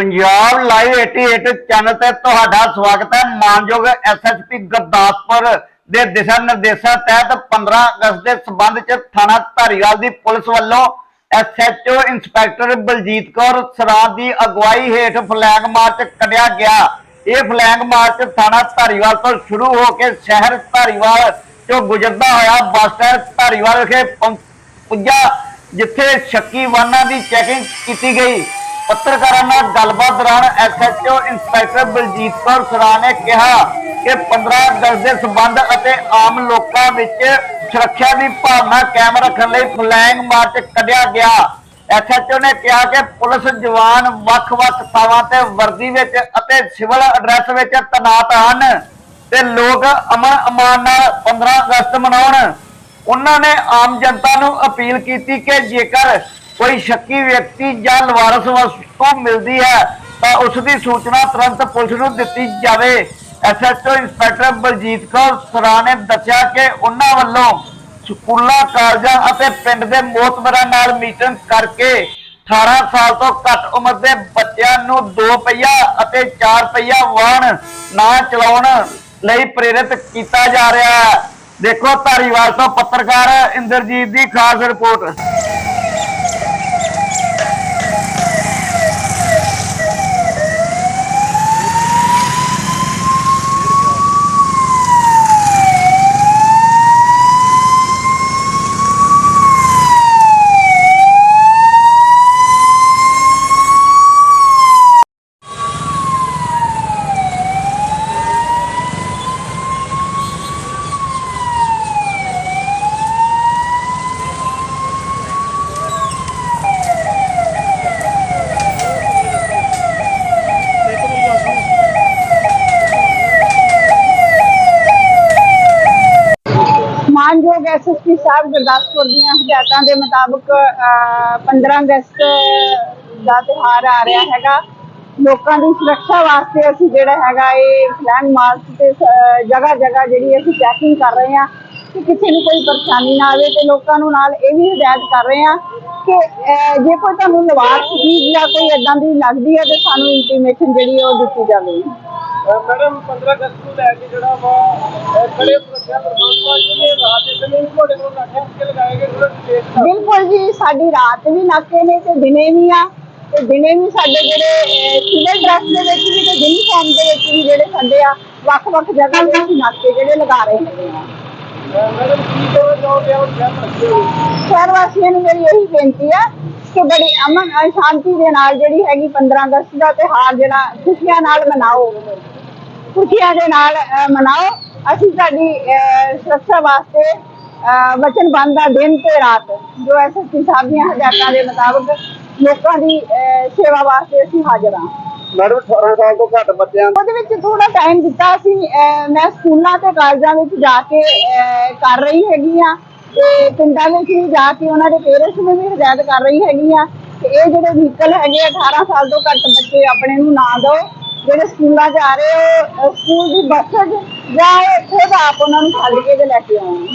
Punjab live 88 channel ਤੇ ਤੁਹਾਡਾ ਸਵਾਗਤ ਹੈ। ਮਾਨਯੋਗ ਐਸਐਸਪੀ ਗੁਰਦਾਸਪੁਰ ਦੇ ਦਿਸ਼ਾ ਨਿਰਦੇਸ਼ਾਂ ਤਹਿਤ 15 ਅਗਸਤ ਦੇ ਸਬੰਧ ਚ ਥਾਣਾ ਧਾਰੀਵਾਲ ਦੀ ਪੁਲਿਸ ਵੱਲੋਂ ਐਸਐਚਓ ਇੰਸਪੈਕਟਰ ਬਲਜੀਤ ਕੌਰ ਸਰਾਹ ਦੀ ਅਗਵਾਈ ਹੇਠ ਫਲੈਗ ਮਾਰਚ ਕੱਢਿਆ ਗਿਆ। ਇਹ ਫਲੈਗ ਮਾਰਚ ਥਾਣਾ ਧਾਰੀਵਾਲ ਤੋਂ ਸ਼ੁਰੂ ਹੋ ਕੇ ਸ਼ਹਿਰ ਧਾਰੀਵਾਲ ਚੋਂ ਗੁਜ਼ਰਦਾ ਹੋਇਆ ਬੱਸ ਸਟੈਂਡ ਧਾਰੀਵਾਲ ਵਿਖੇ ਪਹੁੰ- ਪੁੱਜਾ, ਜਿੱਥੇ ਸ਼ੱਕੀ ਵਾਹਨਾਂ ਦੀ ਚੈਕਿੰਗ ਕੀਤੀ ਗਈ। ਪੱਤਰਕਾਰਾਂ ਨਾਲ ਗੱਲਬਾਤ ਦੌਰਾਨ ਐਸਐਚਓ ਇੰਸਪੈਕਟਰ ਬਲਜੀਤ ਕੌਰ ਸਰਾ ਨੇ ਕਿਹਾ ਕਿ 15 ਅਗਸਤ ਦੇ ਸਬੰਧ ਅਤੇ ਆਮ ਲੋਕਾਂ ਵਿੱਚ ਸੁਰੱਖਿਆ ਦੀ ਭਾਵਨਾ ਕਾਇਮ ਰੱਖਣ ਲਈ ਫਲੈਗ ਮਾਰਚ ਕੱਢਿਆ ਗਿਆ। ਐਸਐਚਓ ਨੇ ਕਿਹਾ ਕਿ ਪੁਲਿਸ ਜਵਾਨ ਵੱਖ-ਵੱਖ ਥਾਵਾਂ ਤੇ ਵਰਦੀ ਵਿੱਚ ਅਤੇ ਸਿਵਲ ਐਡਰੈਸ ਵਿੱਚ ਤੈਨਾਤ ਹਨ ਤੇ ਲੋਕ ਅਮਨ ਅਮਾਨ ਨਾਲ 15 ਅਗਸਤ ਮਨਾਉਣ। ਉਹਨਾਂ ਨੇ ਆਮ ਜਨਤਾ ਨੂੰ ਅਪੀਲ ਕੀਤੀ ਕਿ ਜੇਕਰ ਕੋਈ ਸ਼ੱਕੀ ਵਿਅਕਤੀ ਜਾਂ ਲਵਾਰਸ ਵਸਤੂ ਮਿਲਦੀ ਹੈ, ਤਾਂ ਉਸ ਦੀ ਸੂਚਨਾ ਤੁਰੰਤ ਪੁਲਿਸ ਨੂੰ ਦਿੱਤੀ ਜਾਵੇ। ਐਸਐਚਓ ਇੰਸਪੈਕਟਰ ਬਲਜੀਤ ਕੌਰ ਸਰਾ ਨੇ ਦੱਸਿਆ ਕਿ ਉਹਨਾਂ ਵੱਲੋਂ ਸਕੂਲਾਂ, ਕਾਲਜਾਂ ਅਤੇ ਪਿੰਡ ਦੇ ਮੋਤਬਰਾਂ ਨਾਲ ਮੀਟਿੰਗ ਕਰਕੇ 18 ਸਾਲ ਤੋਂ ਘੱਟ ਉਮਰ ਦੇ ਬੱਚਿਆਂ ਨੂੰ 2 ਪਹੀਆ ਅਤੇ 4 ਪਹੀਆ ਵਾਹਨ ਨਾ ਚਲਾਉਣ ਲਈ ਪ੍ਰੇਰਿਤ ਕੀਤਾ ਜਾ ਰਿਹਾ ਹੈ। ਦੇਖੋ ਧਾਰੀਵਾਲ ਤੋਂ ਪੱਤਰਕਾਰ ਇੰਦਰਜੀਤ ਦੀ ਖਾਸ ਰਿਪੋਰਟ। ਮਾਨਯੋਗ ਐਸਐਸਪੀ ਸਾਹਿਬ ਗੁਰਦਾਸਪੁਰ ਦੀਆਂ ਹਦਾਇਤਾਂ ਦੇ ਮੁਤਾਬਕ 15 ਅਗਸਤ ਦਾ ਤਿਉਹਾਰ ਆ ਰਿਹਾ ਹੈਗਾ। ਲੋਕਾਂ ਦੀ ਸੁਰੱਖਿਆ ਵਾਸਤੇ ਅਸੀਂ ਜਿਹੜਾ ਹੈਗਾ ਇਹ ਫਲੈਗ ਮਾਰਚ ਤੇ ਜਗ੍ਹਾ ਜਗ੍ਹਾ ਜਿਹੜੀ ਅਸੀਂ ਚੈਕਿੰਗ ਕਰ ਰਹੇ ਹਾਂ ਕਿ ਕਿਸੇ ਨੂੰ ਕੋਈ ਪਰੇਸ਼ਾਨੀ ਨਾ ਆਵੇ ਤੇ ਲੋਕਾਂ ਨੂੰ ਨਾਲ ਇਹ ਵੀ ਹਦਾਇਤ ਕਰ ਰਹੇ ਹਾਂ ਕਿ ਅਹ, ਜੇ ਕੋਈ ਤੁਹਾਨੂੰ ਲਵਾਰ ਚੀਜ਼ ਜਾਂ ਕੋਈ ਇਦਾਂ ਦੀ ਲੱਗਦੀ ਹੈ ਤੇ ਸਾਨੂੰ ਇੰਟੀਮੇਸ਼ਨ ਜਿਹੜੀ ਹੈ ਉਹ ਦਿੱਤੀ ਜਾਵੇ। ਮੈਡਮ 15 ਅਗਸਤ ਨੂੰ ਲੈ ਕੇ ਜਿਹੜਾ ਵਾ ਅਹ ਖੜੇ ਸੁਰੱਖਿਆ ਪ੍ਰਬੰਧ ਵਾ ਜਿਹੜੇ ਰਾਤ ਦੇ ਸਮੇਂ ਵੀ ਤੁਹਾਡੇ ਕੋਲ ਨਾਕੇ ਕੇ ਲਗਾਏ ਗਏ ਥੋੜਾ ਡਿਟੇਲ ਦੱਸੋ। ਬਿਲਕੁਲ ਜੀ ਸਾਡੀ ਰਾਤ ਵੀ ਨਾਕੇ ਨੇ ਤੇ ਦਿਨੇ ਵੀ ਆ। ਤੇ ਦਿਨੇ ਵੀ ਸਾਡੇ ਜਿਹੜੇ ਸਿਵਲ ਡਰੈਸ ਦੇ ਵਿੱਚ ਵੀ ਤੇ ਯੂਨੀਫਾਰਮ ਦੇ ਵਿੱਚ ਵੀ ਜਿਹੜੇ ਸਾਡੇ ਆ ਵੱਖ-ਵੱਖ ਜਗ੍ਹਾ ਦੇ ਅਸੀਂ ਨਾਕੇ ਜਿਹੜੇ ਲਗਾ ਰਹੇ ਅਹ ਮੈਡਮ ਕੀ ਸ਼ਹਿਰ ਰੱਖਦੇ ਵਾਸੀਆਂ ਨੂੰ ਮੇਰੀ ਇਹੀ ਬੇਨਤੀ ਹੈ ਕਿ ਬੜੀ ਅਮਨ ਅ, ਸ਼ਾਂਤੀ ਦੇ ਨਾਲ ਜਿਹੜੀ ਹੈਗੀ 15 ਅਗਸਤ ਦਾ ਤਿਉਹਾਰ ਜਿਹੜਾ ਖੁਸ਼ੀਆਂ ਨਾਲ ਮਨਾਓ। ਖੁਸ਼ੀਆਂ ਦੇ ਨਾਲ ਮਨਾਓ। ਅਸੀਂ ਤੁਹਾਡੀ ਸੁਰੱਖਿਆ ਵਾਸਤੇ ਅ, ਵਚਨਬੰਧ ਦਿਨ ਤੇ ਰਾਤ ਜੋ ਐਸਐਸਪੀ ਸਾਹਿਬ ਦੀਆਂ ਹਦਾਇਤਾਂ ਦੇ ਮੁਤਾਬਕ ਲੋਕਾਂ ਦੀ ਸੇਵਾ ਵਾਸਤੇ ਅਸੀਂ ਹਾਜ਼ਰ ਹਾਂ। ਮੈਡਮ 18 ਸਾਲ ਤੋਂ ਘੱਟ ਬੱਚਿਆਂ ਉਹਦੇ ਵਿੱਚ ਥੋੜਾ ਟਾਈਮ ਦਿੱਤਾ ਸੀ। ਮੈਂ ਸਕੂਲਾਂ ਤੇ ਕਾਲਜਾਂ ਵਿੱਚ ਜਾ ਕੇ ਅਹ, ਕਰ ਰਹੀ ਹੈਗੀ ਆ ਤੇ ਪਿੰਡਾਂ ਵਿੱਚ ਵੀ ਜਾ ਕੇ ਉਹਨਾਂ ਦੇ ਪੇਰੈਂਟਸ ਨੂੰ ਵੀ ਹਦਾਇਤ ਕਰ ਰਹੀ ਹੈਗੀ ਆ ਕਿ ਇਹ ਜਿਹੜੇ ਵਹੀਕਲ ਹੈਗੇ ਆ, 18 ਸਾਲ ਤੋਂ ਘੱਟ ਬੱਚੇ ਆਪਣੇ ਨੂੰ ਨਾ ਦਿਓ। ਜਿਹੜੇ ਸਕੂਲਾਂ 'ਚ ਆ ਰਹੇ ਹੋ ਅਹ, ਸਕੂਲ ਦੀ ਬੱਸ 'ਚ ਜਾਂ ਉਹ ਖੁਦ ਆਪ ਉਹਨਾਂ ਨੂੰ ਛੱਡ ਕੇ ਤੇ ਲੈ ਕੇ ਆਉਣ।